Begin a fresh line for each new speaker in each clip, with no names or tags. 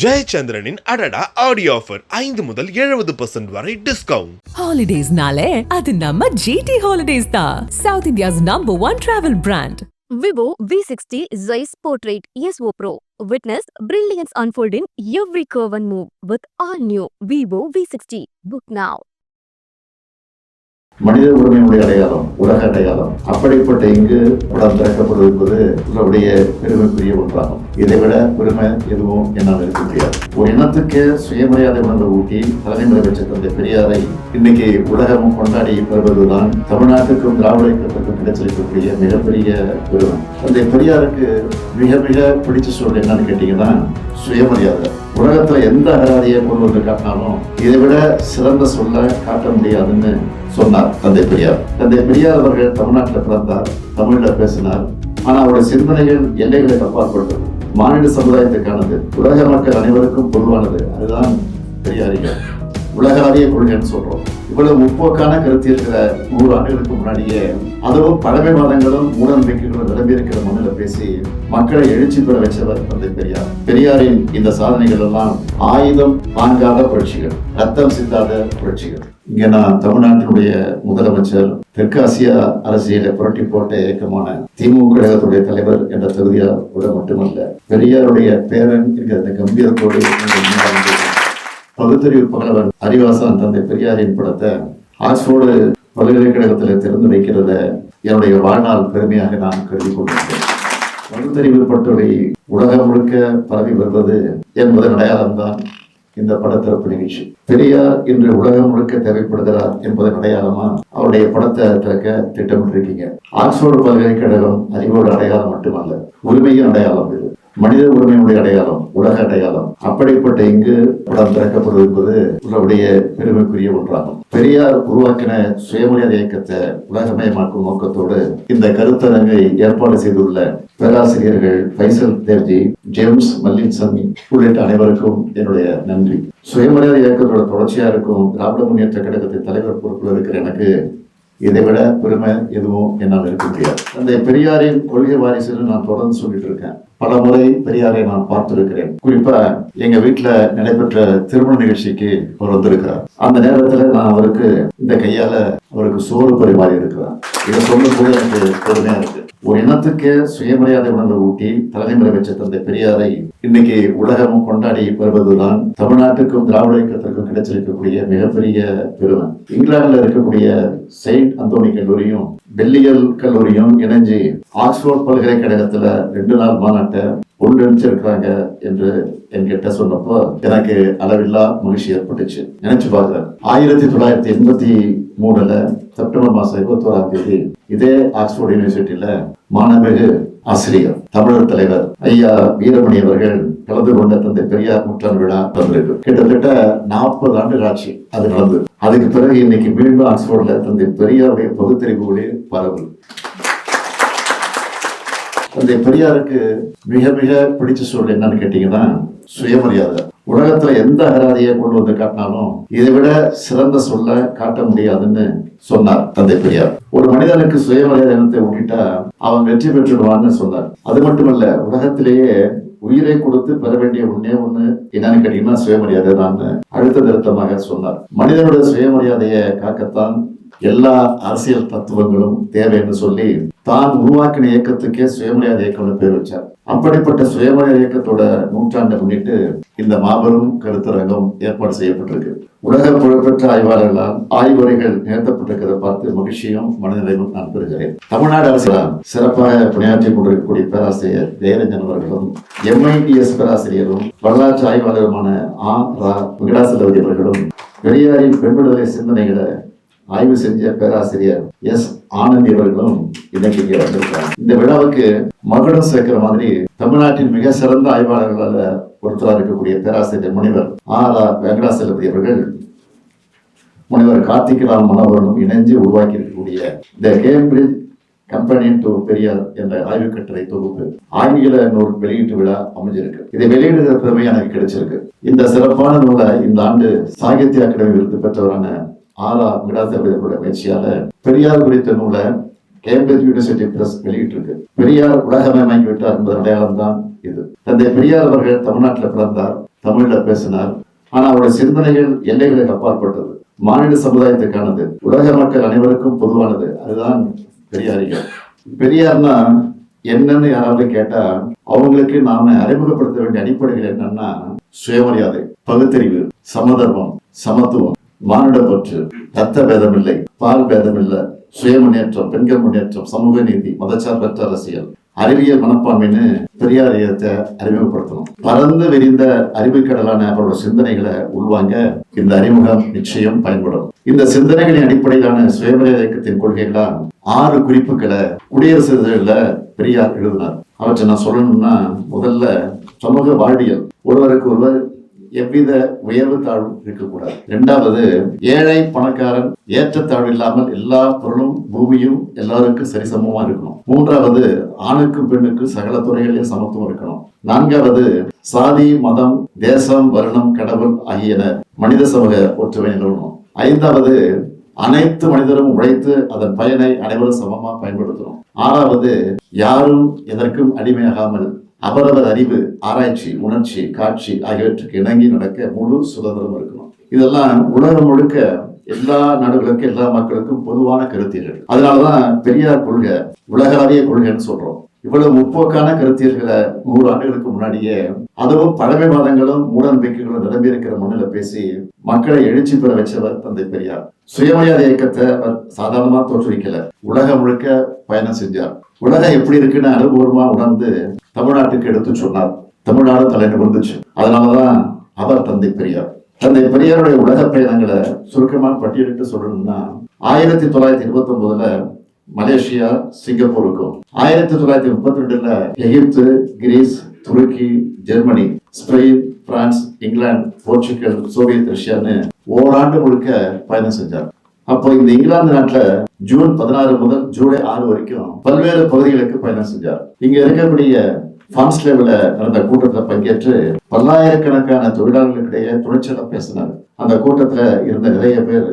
ஜெயச்சந்திரனின் அடடா audio offer ஐந்து முதல் எழுபது பர்சன்ட் வரை டிஸ்கவுண்ட்
ஹாலிடேஸ்னாலே அது நம்ம ஜிடி ஹாலிடேஸ் தான் south India's number one travel brand
Vivo V60 Zeiss Portrait ESO Pro. Witness brilliance unfold in every curve and move with all new Vivo V60. Book now.
மனித உரிமையுடைய அடையாளம் உலக அடையாளம். அப்படிப்பட்ட இங்கு உடன் திறக்கப்படுவது என்பது உங்களுடைய பெருமைக்குரிய ஒன்றாகும். இதை விட பெருமை எதுவும் என்னால் இருக்க முடியாது. ஒரு இனத்துக்கு சுயமரியாதை உணர்வு ஊட்டி தலைமுறை பெற்ற தந்தை பெரியாரை இன்னைக்கு உலகமும் கொண்டாடி வருவதுதான் தமிழ்நாட்டுக்கும் திராவிட இயக்கத்துக்கும் கிடைச்சிருக்கக்கூடிய மிகப்பெரிய பெருமை. தந்தை பெரியாருக்கு மிக மிக பிடிச்ச சொல் என்னன்னு கேட்டீங்கன்னா சுயமரியாதை. உலகத்துல எந்த அகராதியை கொண்டு வந்து காட்டினாலும் இதை விட சிறந்த சொல்ல காட்ட முடியாதுன்னு சொன்னார் தந்தை பெரியார். தந்தை பெரியார் அவர்கள் தமிழ்நாட்டில் பிறந்தார். தமிழில் பேசினார். ஆனா அவருடைய சிந்தனைகள் எல்லைகளை அப்பாற்பட்டது மாநில சமுதாயத்துக்கானது உலக மக்கள் அனைவருக்கும் பொதுவானது. அதுதான் பெரியாரிகள் உலகளாவிய கொள்கைன்னு சொல்றோம். இவ்வளவு முற்போக்கான கருத்து இருக்கிற நூறு ஆண்டுகளுக்கு முன்னாடியே அதுவும் பழமைவாதங்களும் மூட நம்பிக்கைகளும் நிரம்பி இருக்கிற மண்ணில் பேசி மக்களை எழுச்சி பெற வச்சவர் தந்தை பெரியார். பெரியாரின் இந்த சாதனைகள் எல்லாம் ஆயுதம் வாங்காத புரட்சிகள் ரத்தம் சிந்தாத புரட்சிகள். இங்க நான் தமிழ்நாட்டினுடைய முதலமைச்சர் தெற்காசிய அரசியலை புரட்டி போட்ட இயக்கமான திமுக கழகத்துடைய தலைவர் என்ற தகுதியால் கூட மட்டுமல்ல பெரியாருடைய பேரன் என்கிற அந்த கம்பீரத்தோடு பகுத்தறிவு பகலவன் அறிவாசன் தந்தை பெரியாரின் படத்தை ஆக்ஸ்போர்டு பல்கலைக்கழகத்தில் திறந்து வைக்கிறத என்னுடைய வாழ்நாள் பெருமையாக நான் கருதி கொண்டிருக்கிறேன். பகுத்தறிவு பட்டுரை உலகம் முழுக்க பரவி வருவது என்பதன் அடையாளம்தான் இந்த படத்துல பிடிவிச்சு பெரியார் இன்று உலகம் முழுக்க தேவைப்படுகிறார் என்பதன் அடையாளமா அவருடைய படத்தை திறக்க திட்டமிட்டிருக்கீங்க. ஆக்ஸ்போர்டு பல்கலைக்கழகம் அறிவோட அடையாளம் மட்டுமல்ல உரிமையின் அடையாளம் இது. மனித உரிமையுடைய அடையாளம் உலக அடையாளம். அப்படிப்பட்ட இங்கு படம் திறக்கப்படுவது என்பது உங்களுடைய பெருமைக்குரிய ஒன்றாகும். பெரியார் உருவாக்கின சுயமரியாதை இயக்கத்தை உலகமயமாக்கும் நோக்கத்தோடு இந்த கருத்தரங்கை ஏற்பாடு செய்துள்ள பேராசிரியர்கள் பைசல் தேவ்ஜி ஜேம்ஸ் மல்லின்சாமி உள்ளிட்ட அனைவருக்கும் என்னுடைய நன்றி. சுயமரியாதை இயக்கத்தோட தொடர்ச்சியா இருக்கும் திராவிட முன்னேற்ற கழகத்தின் தலைவர் பொறுப்பில் இருக்கிற எனக்கு இதை விட பெருமை எதுவும் என்னால் இருக்க முடியாது. அந்த பெரியாரின் கொள்கை வாரிசுன்னு நான் தொடர்ந்து சொல்லிட்டு இருக்கேன். பல முறை பெரியாரை நான் பார்த்திருக்கிறேன். குறிப்பா எங்க வீட்டுல நடைபெற்ற திருமண நிகழ்ச்சிக்கு அவர் வந்திருக்கிறார். அந்த நேரத்துல நான் அவருக்கு இந்த கையால அவருக்கு சோறு பரிமாறி இருக்கிறார் இதை சொல்லும் போது எனக்கு பெருமையா இருக்கு. ஒரு இனத்துக்கு சுயமரியாதை உணர்வு ஊட்டி தலைமுறை வச்ச தந்தை பெரியாரை இன்னைக்கு உலகமும் கொண்டாடி வருவதுதான் தமிழ்நாட்டுக்கும் திராவிட இயக்கத்திற்கும் கிடைச்சிருக்கக்கூடிய மிகப்பெரிய பெருமை. இங்கிலாந்துல இருக்கக்கூடிய செயின்ட் அந்தோனி கல்லூரியும் பெல்லியல் கல்லூரியும் இணைஞ்சு ஆக்ஸ்போர்ட் பல்கலைக்கழகத்துல ரெண்டு நாள் மாநாட்டை ஒன்றிணைச்சிருக்கிறாங்க என்று என்கிட்ட சொன்னப்போ எனக்கு அளவில்லா மகிழ்ச்சி ஏற்பட்டுச்சு. நினைச்சு பார்க்கிறேன் ஆயிரத்தி தொள்ளாயிரத்தி எண்பத்தி மூணுல செப்டம்பர் மாசம் இருபத்தோராம் தேதி இதே ஆக்ஸ்போர்ட் யூனிவர்சிட்டியில மாணவிகு ஆசிரியர் தமிழர் தலைவர் ஐயா வீரமணி அவர்கள் கலந்து கொண்ட தந்தை பெரியார் நூற்றாண்டு விழா வந்திருக்கு கிட்டத்தட்ட நாற்பது ஆண்டுகள் ஆட்சி அது நடந்தது. அதுக்கு பிறகு இன்னைக்கு மீண்டும் ஆக்ஸ்போர்ட்ல தந்தை பெரியாருடைய பகுத்தறிவு ஒளி பரவல் தந்தை பெரியாருக்கு மிக மிக பிடிச்ச சூழல் என்னன்னு கேட்டீங்கன்னா சுயமரியாதை. உலகத்துல எந்த அகராதியை கொண்டு வந்து காட்டினாலும் இதை விட சிறந்த சொல்ல காட்ட முடியாதுன்னு சொன்னார் தந்தை பெரியார். ஒரு மனிதனுக்கு சுயமரியாதை இனத்தை ஒட்டிட்டா அவன் வெற்றி பெற்றுடுவான்னு சொன்னார். அது மட்டுமல்ல உலகத்திலேயே உயிரை கொடுத்து பெற வேண்டிய ஒன்னே ஒண்ணு என்னன்னு கேட்டீங்கன்னா சுயமரியாதை தான் அழுத்த திருத்தமாக சொன்னார். மனிதனுடைய சுயமரியாதையை காக்கத்தான் எல்லா அரசியல் தத்துவங்களும் தேவைன்னு சொல்லி தான் உருவாக்கின இயக்கத்துக்கே சுயமரியாதை இயக்கம்னு பேர் வச்சார். அப்படிப்பட்ட சுயமய இயக்கத்தோட நூற்றாண்டை முன்னிட்டு இந்த மாபெரும் கருத்தரங்கம் ஏற்பாடு செய்யப்பட்டிருக்கு. உலக புகழ்பெற்ற ஆய்வாளர்களால் ஆய்வுரைகள் நிகழ்த்தப்பட்டிருக்கிறத பார்த்து மகிழ்ச்சியும் மனநிலையும் நான் பெறுகிறேன். தமிழ்நாடு அரசால் சிறப்பாக பணியாற்றி கொண்டிருக்கக்கூடிய பேராசிரியர் ஜெயரஞ்சன் அவர்களும் எம்ஐடிஎஸ் பேராசிரியரும் வரலாற்று ஆய்வாளருமான ஆ ரா வெங்கடாசலவதி அவர்களும் பெரியாரின் பெண்விடுதலை சிந்தனைகளை ஆய்வு செஞ்ச பேராசிரியர் எஸ் ஆனந்தி அவர்களும் இன்னைக்கு இங்கே வந்திருக்காங்க இந்த விழாவுக்கு மகுடம் சேர்க்கிற மாதிரி தமிழ்நாட்டின் மிக சிறந்த ஆய்வாளர்களால் ஒருத்தராக இருக்கக்கூடிய பேராசிரியர் முனிவர் ஆர் ஆர் வெங்கடாசலபதி அவர்கள் முனைவர் கார்த்திகராம் மனோகரனும் இணைஞ்சு உருவாக்கி இருக்கக்கூடிய இந்த கேம்பிரிட்ஜ் கம்பெனியின் டு பெரியார் என்ற ஆய்வு கட்டுரை தொகுப்பு ஆங்கில நூல் வெளியீட்டு விழா அமைஞ்சிருக்கு. இதை வெளியிடுகிற பெருமை எனக்கு கிடைச்சிருக்கு. இந்த சிறப்பான நூலை இந்த ஆண்டு சாகித்ய அகாடமி விருது பெற்றவரான ஆரா விடாசபதியோட முயற்சியால பெரியார் குறித்த நூலை கேம்பிரிட்ஜ் யூனிவர்சிட்டி பிரஸ் வெளியிட்டிருக்கு. பெரியார் உலகமயமாக்கி விட்டார் என்பது அடையாளம் தான் இது. தந்தை பெரியார் அவர்கள் தமிழ்நாட்டில் பிறந்தார் தமிழ்ல பேசினார். ஆனா அவருடைய சிந்தனைகள் எல்லைகளுக்கு அப்பாற்பட்டது. மாநில சமுதாயத்துக்கானது. உலக மக்கள் அனைவருக்கும் பொதுவானது. அதுதான் பெரியாரிகள். பெரியார்னா என்னன்னு யாராவது கேட்டா அவங்களுக்கு நாம அறிமுகப்படுத்த வேண்டிய அடிப்படைகள் என்னன்னா சுயமரியாதை பகுத்தறிவு சமதர்மம் சமத்துவம். மானுடப்பற்று ரத்த பேதம் இல்லை பால் பேதம் இல்லை சுய முன்னேற்றம் பெண்கள் முன்னேற்றம் சமூக நீதி மதச்சார்பற்ற அரசியல். அறிவியல் மனப்பான்மைன்னு பெரியார் இயக்கத்தை அறிமுகப்படுத்தணும். பறந்து விரிந்த அறிவுக்கடலான அவரோட சிந்தனைகளை உள்வாங்க இந்த அறிமுகம் நிச்சயம் பயன்படும். இந்த சிந்தனைகளின் அடிப்படையிலான சுயமரியாதை இயக்கத்தின் கொள்கைகளா ஆறு குறிப்புகளை குடியரசு இதழில் பெரியார் எழுதினார். அவற்றை நான் சொல்லணும்னா முதல்ல சமூக வாழ்வியல். ஒருவருக்கு ஒருவர் எவ்வித உயர்வு தாழ்வும் இருக்கக்கூடாது. இரண்டாவது ஏழை பணக்காரன் ஏற்றத்தாழ்வு இல்லாமல் எல்லா பொருளும் பூமியும் எல்லாருக்கும் சரிசமமா இருக்கணும். மூன்றாவது ஆணுக்கும் பெண்ணுக்கும் சகல துறைகளிலும் சமத்துவம் இருக்கணும். நான்காவது சாதி மதம் தேசம் வருணம் கடவுள் ஆகியன மனித சமூக ஒற்றுமை நிறுவனம் ஐந்தாவது அனைத்து மனிதரும் உழைத்து அதன் பயனை அனைவரும் சமமா பயன்படுத்தணும். ஆறாவது யாரும் எதற்கும் அடிமையாகாமல் அவரவர் அறிவு ஆராய்ச்சி உணர்ச்சி காட்சி ஆகியவற்றுக்கு இணங்கி நடக்க முழு சுதந்திரம் இருக்கணும். இதெல்லாம் உலகம் முழுக்க எல்லா நாடுகளுக்கும் எல்லா மக்களுக்கும் பொதுவான கருத்தியர்கள் அதனாலதான் பெரியார் கொள்கை உலகளாவிய கொள்கைன்னு சொல்றோம். இவ்வளவு முற்போக்கான கருத்தியர்களை நூறு ஆண்டுகளுக்கு முன்னாடியே அதுவும் பழமைவாதங்களும் மூட நம்பிக்கைகளும் நிரம்பி இருக்கிற மண்ணில பேசி மக்களை எழுச்சி பெற வச்சவர் தந்தை பெரியார். சுயமரியாதை இயக்கத்தை அவர் சாதாரணமா தோற்றுவிக்கல. உலகம் முழுக்க பயணம் செஞ்சார். உலகம் எப்படி இருக்குன்னு அனுபவமா உணர்ந்து தமிழ்நாட்டுக்கு எடுத்து சொன்னார். தமிழ்நாடு தலை நிமிர்ந்துச்சு அதனாலதான் அவர் தந்தை பெரியார். தந்தை பெரியாருடைய உலக பயணங்களை சுருக்கமா பட்டியலிட்டு சொல்லணும்னா ஆயிரத்தி தொள்ளாயிரத்தி இருபத்தி ஒன்பதுல மலேசியா சிங்கப்பூருக்கும் ஆயிரத்தி தொள்ளாயிரத்தி முப்பத்தி ரெண்டுல எகிப்து கிரீஸ் துருக்கி ஜெர்மனி ஸ்பெயின் பிரான்ஸ் இங்கிலாந்து போர்ச்சுகல் சோவியத் ரஷ்யான்னு ஓராண்டு முழுக்க பயணம் செஞ்சார். அப்போ இந்த இங்கிலாந்து நாட்டுல ஜூன் பதினாறு முதல் ஜூலை ஆறு வரைக்கும் பல்வேறு பகுதிகளுக்கு பயணம் செஞ்சார். இங்க இருக்கக்கூடிய பான்ஸ்லேவ்ல நடந்த கூட்டத்தில் பங்கேற்று பல்லாயிரக்கணக்கான தொழிலாளர்களுக்கிடையே துணிச்சலா பேசினார். அந்த கூட்டத்துல இருந்த நிறைய பேர்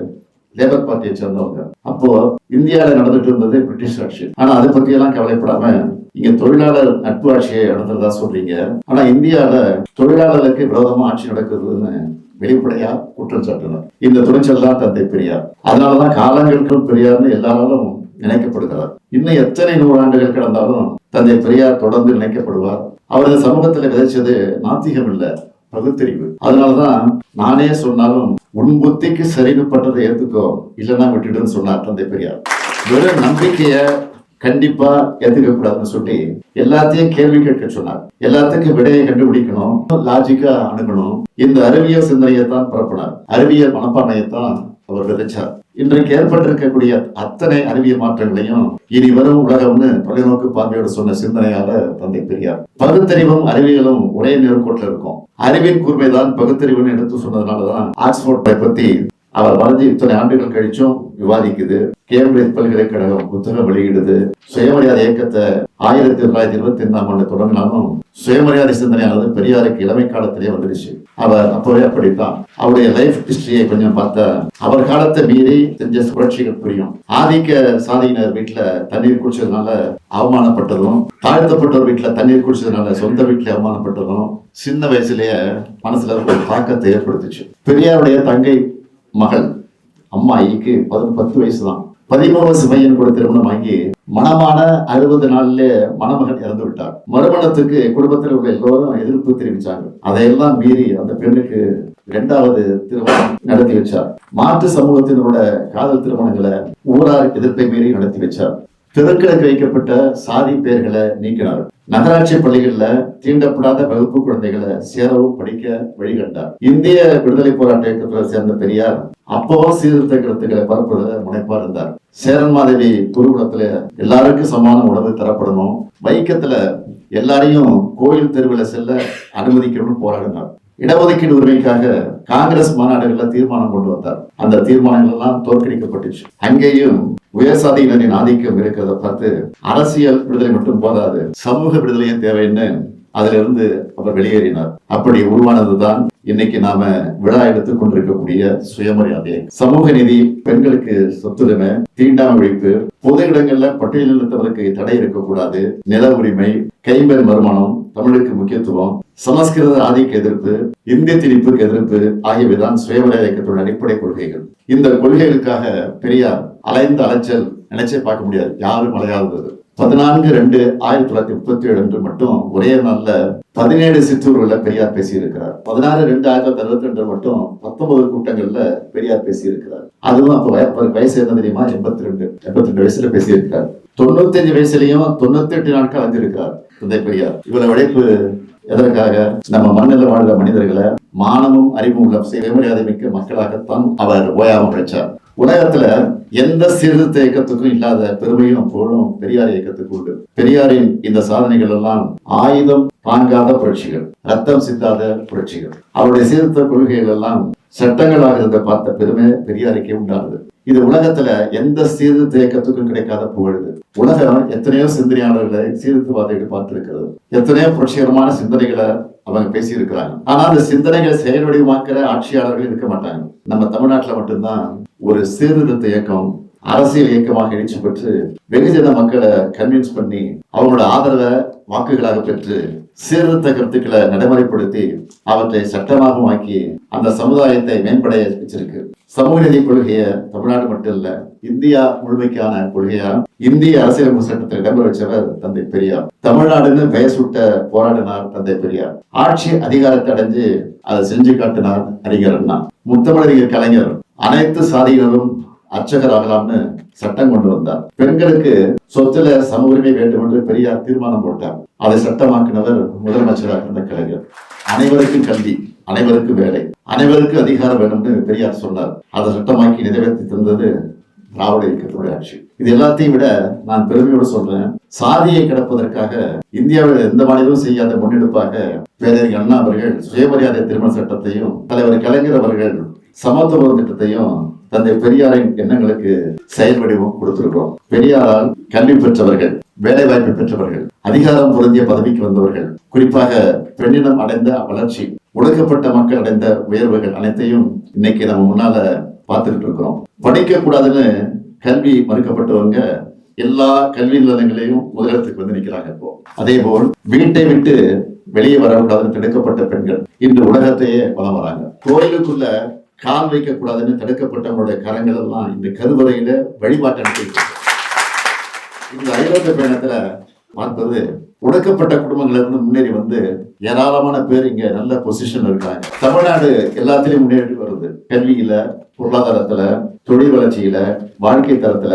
லேபர் பார்ட்டியை சேர்ந்தவங்க. அப்போ இந்தியாவில் நடந்துட்டு இருந்தது பிரிட்டிஷ் ஆட்சி. ஆனா அதை பத்தி எல்லாம் கவலைப்படாம இங்க தொழிலாளர் நட்பு ஆட்சியை நடத்துறதா சொல்றீங்க. ஆனா இந்தியாவில் தொழிலாளர்களுக்கு விரோதமா ஆட்சி நடக்குதுன்னு வெளிப்படையா குற்றம் சாட்டினார் இந்த துணிச்சல் தான் தந்தை பெரியார். அதனாலதான் காலங்களுக்கும் பெரியார்னு எல்லாராலும் நினைக்கப்படுகிறார். இன்னும் எத்தனை நூறாண்டுகள் கடந்தாலும் தந்தை பெரியார் தொடர்ந்து நினைக்கப்படுவார். அவரது சமூகத்துல விதைச்சது நாத்திகம் இல்ல பகுத்தறிவு. அதனாலதான் நானே சொன்னாலும் உன் புத்திக்கு சரிவுப்பட்டதை ஏத்துக்கோ. இல்லைன்னா விட்டுடுன்னு சொன்னார் தந்தை பெரியார். வெறும் நம்பிக்கைய கண்டிப்பா ஏத்துக்க சொல்லி எல்லாத்தையும் கேள்வி கேட்க சொன்னார். எல்லாத்துக்கும் விடையை கண்டுபிடிக்கணும் லாஜிக்கா அணுகணும். இந்த அறிவியல் சிந்தனையை தான் பரப்பினார். அறிவியல் மனப்பான்மையை தான் அவர் விதைச்சார். இன்றைக்கு ஏற்பட்டிருக்கக்கூடிய அத்தனை அறிவியல் மாற்றங்களையும் இனி வரும் உலகம்னு தொலைநோக்கு பார்வையோடு சொன்ன சிந்தனையால தந்தை பெரியார். பகுத்தறிவும் அறிவியலும் ஒரே நேர்கோட்டில் இருக்கும். அறிவின் கூர்மைதான் பகுத்தறிவுன்னு எடுத்து சொன்னதுனாலதான் ஆக்ஸ்போர்ட் பத்தி அவர் வளர்ந்து இத்தனை ஆண்டுகள் கழிச்சும் விவாதிக்குது. கேம்பிரிட்ஜ் பல்கலைக்கழகம் புத்தகம் வெளியிடுது. சுயமரியாதை இயக்கத்தை ஆயிரத்தி தொள்ளாயிரத்தி இருபத்தி ஐந்தாம் ஆண்டு தொடங்கினாலும் சுயமரியாதை சிந்தனையானது பெரியாருக்கு இளமை காலத்திலே வந்துடுச்சு. அவர் அப்பவே அப்படித்தான். அவருடைய லைஃப் ஹிஸ்டரியை கொஞ்சம் பார்த்தா அவர் காலத்தை மீறி செஞ்ச புரட்சிகள் புரியும். ஆதிக்க சாதியினர் வீட்டுல தண்ணீர் குடிச்சதுனால அவமானப்பட்டதும் தாழ்த்தப்பட்டவர் வீட்டுல தண்ணீர் குடிச்சதுனால சொந்த வீட்டுல அவமானப்பட்டதும் சின்ன வயசுலயே மனசுல ஒரு தாக்கத்தை ஏற்படுத்துச்சு. பெரியாருடைய தங்கை மகள் அம்மாயிக்கு பதி பத்து வயசு தான். பதிமூணு வயசு பையன் கூட திருமணம் வாங்கி மணமான அறுபது நாள்ல மணமகன் இறந்து விட்டார். மறுமணத்துக்கு குடும்பத்தில் உள்ள எல்லோரும் எதிர்ப்பு தெரிவிச்சாங்க. அதையெல்லாம் மீறி அந்த பெண்ணுக்கு இரண்டாவது திருமணம் நடத்தி வச்சார். மாற்று சமூகத்தினரோட காதல் திருமணங்களை ஊரார் எதிர்ப்பை மீறி நடத்தி வச்சார். தெருக்களுக்கு வைக்கப்பட்ட சாதி பெயர்களை நீக்கினார். நகராட்சி பள்ளிகள்ல தீண்டப்படாத வகுப்பு குழந்தைகளை சேரவும் படிக்க வழிகண்டார். இந்திய விடுதலை போராட்ட இயக்கத்துல சேர்ந்த பெரியார் அப்பவும் சீர்திருத்த கருத்துக்களை பரப்புறத முனைப்பா இருந்தார். சேரன் மாதேவி குருகுலத்துல எல்லாருக்கும் சமான உணவு தரப்படணும். வைக்கத்துல எல்லாரையும் கோயில் தெருவுல செல்ல அனுமதிக்கணும்னு போராடினார். இடஒதுக்கீடு உரிமைக்காக காங்கிரஸ் மாநாடுகள்ல தீர்மானம் கொண்டு வந்தார். அந்த தீர்மானங்கள் எல்லாம் தோற்கடிக்கப்பட்டுச்சு. அங்கேயும் உயர் சாதியினரின் ஆதிக்கம் இருக்கிறத பார்த்து அரசியல் விடுதலை மட்டும் போதாது சமூக விடுதலையும் தேவைன்னு அதிலிருந்து அவர் வெளியேறினார். அப்படி உருவானதுதான் இன்னைக்கு நாம விழா எடுத்துக் கொண்டிருக்கக்கூடிய சுயமரியாதை. சமூக நீதி பெண்களுக்கு சொத்துரிமை தீண்டாமை ஒழிப்பு பொது இடங்கள்ல பட்டியலினத்தவருக்கு தடை இருக்கக்கூடாது. நில உரிமை கைம்பெண் வருமானம் தமிழுக்கு முக்கியத்துவம் சமஸ்கிருத ஆதிக்க எதிர்ப்பு இந்திய திணிப்புக்கு எதிர்ப்பு ஆகியவைதான் சுயமரியாதை இயக்கத்தோட அடிப்படை கொள்கைகள். இந்த கொள்கைகளுக்காக பெரியார் அலைந்த அலைச்சல் நினைச்சே பார்க்க முடியாது. யாரும் அலையாதது. பதினான்கு ரெண்டு ஆயிரத்தி தொள்ளாயிரத்தி முப்பத்தி ஏழு அன்று மட்டும் ஒரே நாள்ல பதினேழு சிற்றூர்களில் பெரியார் பேசியிருக்கிறார். பதினாறு ரெண்டு ஆயிரத்தி தொள்ளாயிரத்தி அறுபத்தி ரெண்டு மட்டும் பத்தொன்பது கூட்டங்கள்ல பெரியார் பேசியிருக்கிறார். அதுவும் அப்போ வய- வயசு என்ன தெரியுமா? எண்பத்தி ரெண்டு எண்பத்தி ரெண்டு வயசுல பேசியிருக்கிறார். தொண்ணூத்தஞ்சு வயசுலயும் தொண்ணூத்தி எட்டு நாட்கள் அழிஞ்சிருக்கிறார் தந்தை பெரியார். இவ்வளவு உழைப்பு எதற்காக? நம்ம மண்ணில் வாழ்கிற மனிதர்களை மானமும் அறிவும் உள்ள சுயமரியாதை மிக்க மக்களாகத்தான் அவர் ஓயாம உழைச்சார். உலகத்துல எந்த சீர்திருத்த இயக்கத்துக்கும் இல்லாத பெருமையும் புகழும் பெரியார் இயக்கத்துக்கு உண்டு. பெரியாரின் இந்த சாதனைகள் எல்லாம் ஆயுதம் தாங்காத புரட்சிகள் ரத்தம் சிந்தாத புரட்சிகள். அவருடைய சீர்திருத்த கொள்கைகள் எல்லாம் சட்டங்களாக இருந்த பார்த்த பெருமை பெரியாருக்கே உண்டானது. இது உலகத்துல எந்த சீர்திருத்த இயக்கத்துக்கும் கிடைக்காத புகழுது. உலகம் எத்தனையோ சிந்தனையாளர்களை சீர்திருத்தவாதிகள் பார்த்திருக்கிறது. எத்தனையோ புரட்சிகரமான சிந்தனைகளை அவங்க பேசியிருக்கிறாங்க ஆனா அந்த சிந்தனைகளை செயல் வடிவமாக்குற ஆட்சியாளர்கள் இருக்க மாட்டாங்க. நம்ம தமிழ்நாட்டுல மட்டும்தான் ஒரு சீர்திருத்த இயக்கம் அரசியல் இயக்கமாக எழுச்சி பெற்று வெகுஜன மக்களை கன்வின்ஸ் பண்ணி அவங்களோட ஆதரவை வாக்குகளாக பெற்று சீர்திருத்த கருத்துக்களை நடைமுறைப்படுத்தி அவற்றை சட்டமாகவும் ஆக்கி அந்த சமுதாயத்தை மேம்படைய வச்சிருக்கு. சமூக நீதி கொள்கையை தமிழ்நாடு மட்டும் இல்ல இந்தியா முழுமைக்கான கொள்கையா இந்திய அரசியலமைப்பு சட்டத்தில் இடம்பெற வச்சவர் தந்தை பெரியார். தமிழ்நாடுன்னு பெயர் சுட்ட போராடினார் தந்தை பெரியார். ஆட்சி அதிகாரத்தை அடைஞ்சு அதை செஞ்சு காட்டினார் அறிஞர் அண்ணா. முத்தமிழறிஞர் கலைஞர். அனைத்து சாதியினரும் அர்ச்சகர் ஆகலாம்னு சட்டம் கொண்டு வந்தார். பெண்களுக்கு சொத்துல சம உரிமை வேண்டும் என்று பெரியார் தீர்மானம் போட்டார். அதை சட்டமாக்கினவர் முதலமைச்சராக இருந்த கலைஞர். அனைவருக்கும் கல்வி அனைவருக்கும் வேலை அனைவருக்கும் அதிகாரம் வேணும்னு பெரியார் சொன்னார். அதை சட்டமாக்கி நிறைவேற்றி தந்தது திராவிட இயக்கத்தினுடைய ஆட்சி. இது எல்லாத்தையும் விட நான் பெருமையோடு சொல்றேன் சாதியை கிடப்பதற்காக இந்தியாவில் எந்த மாநிலமும் செய்யாத முன்னெடுப்பாக பேரறிஞர் அண்ணா அவர்கள் சுயமரியாதை திருமண சட்டத்தையும் தலைவர் கலைஞர் அவர்கள் சமத்துவ திட்டத்தையும் தந்தை பெரியாரின் எண்ணங்களுக்கு செயல்வடிவம் கொடுத்திருக்கிறோம். பெரியாரால் கல்வி பெற்றவர்கள் வேலை வாய்ப்பு பெற்றவர்கள் அதிகாரம் பொருந்திய பதவிக்கு வந்தவர்கள் குறிப்பாக பெண்ணினம் அடைந்த வளர்ச்சி ஒடுக்கப்பட்ட மக்கள் அடைந்த உயர்வுகள் அனைத்தையும் இன்னைக்கு நம்ம முன்னால பார்த்துக்கிட்டு இருக்கிறோம். படிக்க கூடாதுன்னு கல்வி மறுக்கப்பட்டவங்க எல்லா கல்வி நிலையங்களையும் முதலிடத்துக்கு வந்து நிற்கிறாங்க இப்போ. அதே போல் வீட்டை விட்டு வெளியே வரக்கூடாதுன்னு தடுக்கப்பட்ட பெண்கள் இன்று உலகத்தையே வளம் வராங்க. கோயிலுக்குள்ள கால் வைக்கக்கூடாதுன்னு தடுக்கப்பட்டவங்களுடைய கரங்கள் எல்லாம் இந்த கருவறையில வழிபாட்டு இந்த ஐரோப்பிய பயணத்துல பார்த்தது உடக்கப்பட்ட குடும்பங்கள்ல இருந்து முன்னேறி வந்து ஏராளமான பேர் இங்க நல்ல பொசிஷன் இருக்காங்க. தமிழ்நாடு எல்லாத்திலையும் முன்னேறி வருது. கல்வியில பொருளாதாரத்துல தொழில் வளர்ச்சியில வாழ்க்கை தரத்துல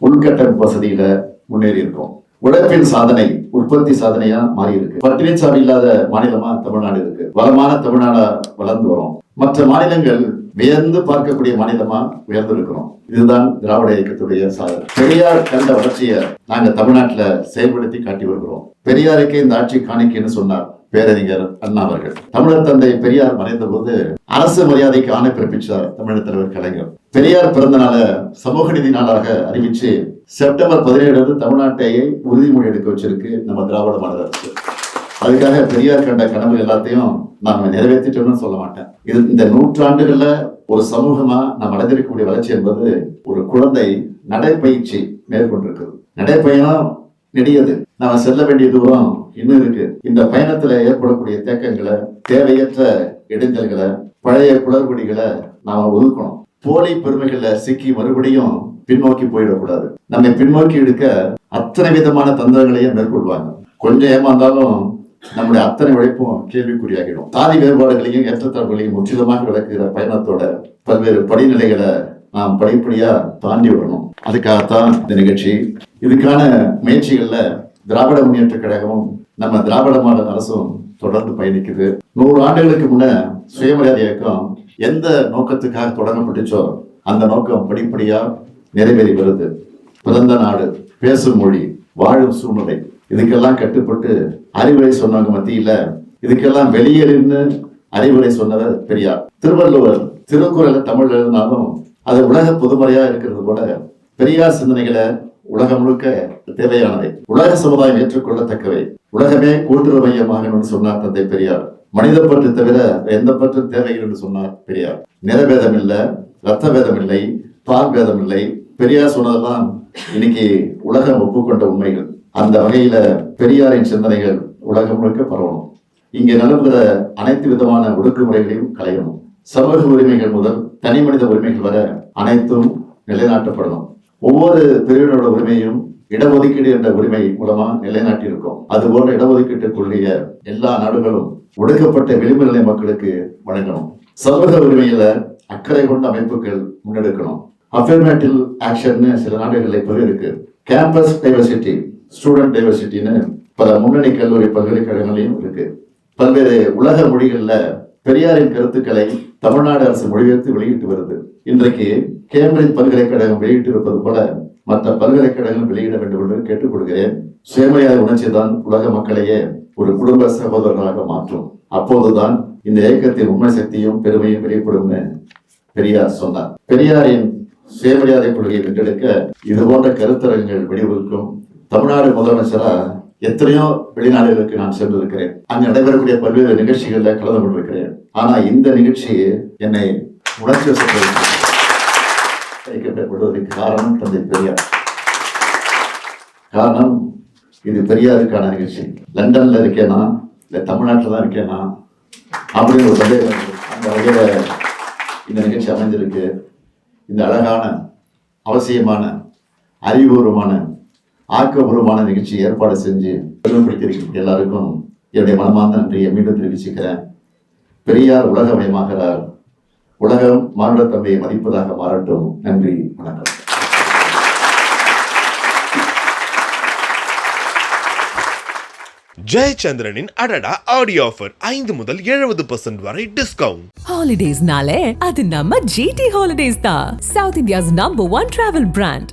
உள்கட்டமைப்பு வசதியில முன்னேறி இருக்கோம். உழைப்பின் சாதனை உற்பத்தி சாதனையா மாறி இருக்கு பட்டினிச்சாவி இல்லாத மாநிலமா தமிழ்நாடு இருக்கு. வளமான தமிழ்நாடா வளர்ந்து வரும். மற்ற மாநிலங்கள் வியந்து பார்க்கக்கூடிய மாநிலமா உயர்ந்து இருக்கிறோம் இதுதான் திராவிட இயக்கத்துடைய சாதனை. பெரியார் கண்ட வளர்ச்சியை நாங்க தமிழ்நாட்டுல செயல்படுத்தி காட்டி வருகிறோம். பெரியாருக்கே இந்த ஆட்சி காணிக்கைன்னு சொன்னார் பேரறிஞர் அண்ணா அவர்கள். தமிழர் தந்தை பெரியார் மறைந்த போது அரசு மரியாதைக்கு ஆணை பிறப்பிச்சார் தமிழர் தலைவர் கலைஞர். பெரியார் பிறந்த நாள சமூக நீதி நாளாக அறிவிச்சு செப்டம்பர் பதினேழு தமிழ்நாட்டையே உறுதிமொழி எடுக்க வச்சிருக்கு நம்ம திராவிட மாநில அரசு. அதுக்காக பெரியார் கண்ட கனவு எல்லாத்தையும் நாம நிறைவேற்றிட்டோம்னு சொல்ல மாட்டேன். இது இந்த நூற்றாண்டுகள்ல ஒரு சமூகமா நாம் அடைந்திருக்கக்கூடிய வளர்ச்சி என்பது ஒரு குழந்தை நடைப்பயிற்சி மேற்கொண்டிருக்குது. நடைப்பயணம் நெடியது. நாம செல்ல வேண்டிய தூரம் இன்னும் இருக்கு. இந்த பயணத்துல ஏற்படக்கூடிய தேக்கங்களை தேவையற்ற இடைஞ்சல்களை பழைய குளறுபடிகளை நாம ஒதுக்கணும். போலி பெருமைகள்ல சிக்கி மறுபடியும் பின்னோக்கி போயிடக்கூடாது. நம்மை பின்னோக்கி எடுக்க அத்தனை விதமான தந்திரங்களையும் மேற்கொள்வாங்க. கொஞ்சம் ஏமாந்தாலும் நம்முடைய அத்தனை உழைப்பும் கேள்விக்குறியாகிடும் தாதி வேறுபாடுகளையும் ஏற்றத்தாழ்வுகளையும் முற்றிலுமாக விளக்குகிற பயணத்தோட பல்வேறு படிநிலைகளை நாம் படிப்படியா தாண்டி வரணும். அதுக்காகத்தான் இந்த நிகழ்ச்சி. இதுக்கான முயற்சிகள்ல திராவிட முன்னேற்ற கழகமும் நம்ம திராவிட மாடல் அரசும் தொடர்ந்து பயணிக்குது. நூறு ஆண்டுகளுக்கு முன்ன சுயமரியாதை இயக்கம் எந்த நோக்கத்துக்காக தொடங்கப்பட்டுச்சோ அந்த நோக்கம் படிப்படியா நிறைவேறி வருது. பிறந்த நாடு பேசும் மொழி வாழும் சூழ்நிலை. இதுக்கெல்லாம் கட்டுப்பட்டு அறிவுரை சொன்னவங்க மத்தியில இதுக்கெல்லாம் வெளியேறின்னு அறிவுரை சொன்னவர் பெரியார். திருவள்ளுவர் திருக்குறளை தமிழ் எழுதினாலும் அது உலக புதுமறையா இருக்கிறது போல பெரியார் சிந்தனைகளை உலகம் முழுக்க தேவையானவை. உலக சமுதாயம் ஏற்றுக்கொள்ளத்தக்கவை. உலகமே கூட்டுறவு மையமாகணும்னு சொன்னார் தந்தை பெரியார். மனித பற்று தவிர எந்த பற்று தேவைகள் என்று சொன்னார் பெரியார். நிறபேதம் இல்லை ரத்த பேதம் இல்லை பால் பேதம் இல்லை. பெரியார் சொன்னதெல்லாம் இன்னைக்கு உலகம் ஒப்புக்கொண்ட உண்மைகள். அந்த வகையில பெரியாரின் சிந்தனைகள் உலகம் முழுக்க பரவணும். இங்கே நிலவுகிற அனைத்து விதமான ஒடுக்குமுறைகளையும் களையணும். சமூக உரிமைகள் முதல் தனி மனித உரிமைகள் வர அனைத்தும் நிலைநாட்டப்படணும். ஒவ்வொரு பிரிவினோட உரிமையும் இடஒதுக்கீடு என்ற உரிமை மூலமா நிலைநாட்டியிருக்கோம். அது போன்ற இடஒதுக்கீட்டு எல்லா நாடுகளும் ஒடுக்கப்பட்ட விளிம்பு நிலை மக்களுக்கு வழங்கணும். சமூக உரிமையில அக்கறை கொண்ட அமைப்புகள் முன்னெடுக்கணும். அஃபர்மேட்டிவ் ஆக்ஷன் சில நாடுகளில் இப்போ இருக்கு. கேம்பஸ் டைவர்சிட்டி ஸ்டூடெண்ட் டைவர்சிட்டின்னு பல முன்னணி கல்லூரி பல்கலைக்கழகங்களையும் இருக்கு. பல்வேறு உலக மொழிகள்ல பெரியாரின் கருத்துக்களை தமிழ்நாடு அரசு மொழிபெயர்த்து வெளியிட்டு வருது. இன்றைக்கு கேம்பிரிட்ஜ் பல்கலைக்கழகம் வெளியிட்டிருப்பது போல மற்ற பல்கலைக்கழகங்கள் வெளியிட வேண்டும் என்று கேட்டுக்கொள்கிறேன். சுயமரியாதை உணர்ச்சி தான் உலக மக்களையே ஒரு குடும்ப சகோதரர்களாக மாற்றும். அப்போதுதான் இந்த இயக்கத்தின் உண்மை சக்தியும் பெருமையும் வெளிப்படும்னு பெரியார் சொன்னார். பெரியாரின் சுயமரியாதை கொள்கையை வென்றெடுக்க இது போன்ற கருத்தரங்குகள் வெளிவகுக்கும் தமிழ்நாடு முதலமைச்சரா எத்தனையோ வெளிநாடுகளுக்கு நான் சென்றிருக்கிறேன். அங்கு நடைபெறக்கூடிய பல்வேறு நிகழ்ச்சிகளில் கலந்து கொண்டிருக்கிறேன் ஆனா இந்த நிகழ்ச்சி என்னை உணர்ச்சி வைக்கப்படுவதற்கு காரணம் தந்தை பெரியார். காரணம் இது பெரியாருக்கான நிகழ்ச்சி. லண்டன்ல இருக்கேனா? இல்லை தமிழ்நாட்டில் தான் இருக்கேனா? அப்படின்னு ஒரு சந்தேகம் அந்த வகையில் இந்த நிகழ்ச்சி அமைஞ்சிருக்கு. இந்த அழகான அவசியமான அறிவுபூர்வமான ஆக்கபூர்வமான நிகழ்ச்சி ஏற்பாடு செஞ்சு பெருமைப்படுத்தியிருக்க எல்லாருக்கும் என்னுடைய மனமார்ந்த நன்றியை மீண்டும் தெரிவிச்சுக்கிறேன். பெரியார் உலகமயமாகிறார் உலகம் மானுடத்தன்மையை மதிப்பதாக மாறட்டும். நன்றி வணக்கம்.
ஜெயச்சந்திரனின் அடடா ஆடியோ ஆஃபர் ஐந்து முதல் எழுபது பர்சன்ட் வரை டிஸ்கவுண்ட்
ஹாலிடேஸ்னாலே அது நம்ம ஜிடி ஹாலிடேஸ் தான். South India's number one travel brand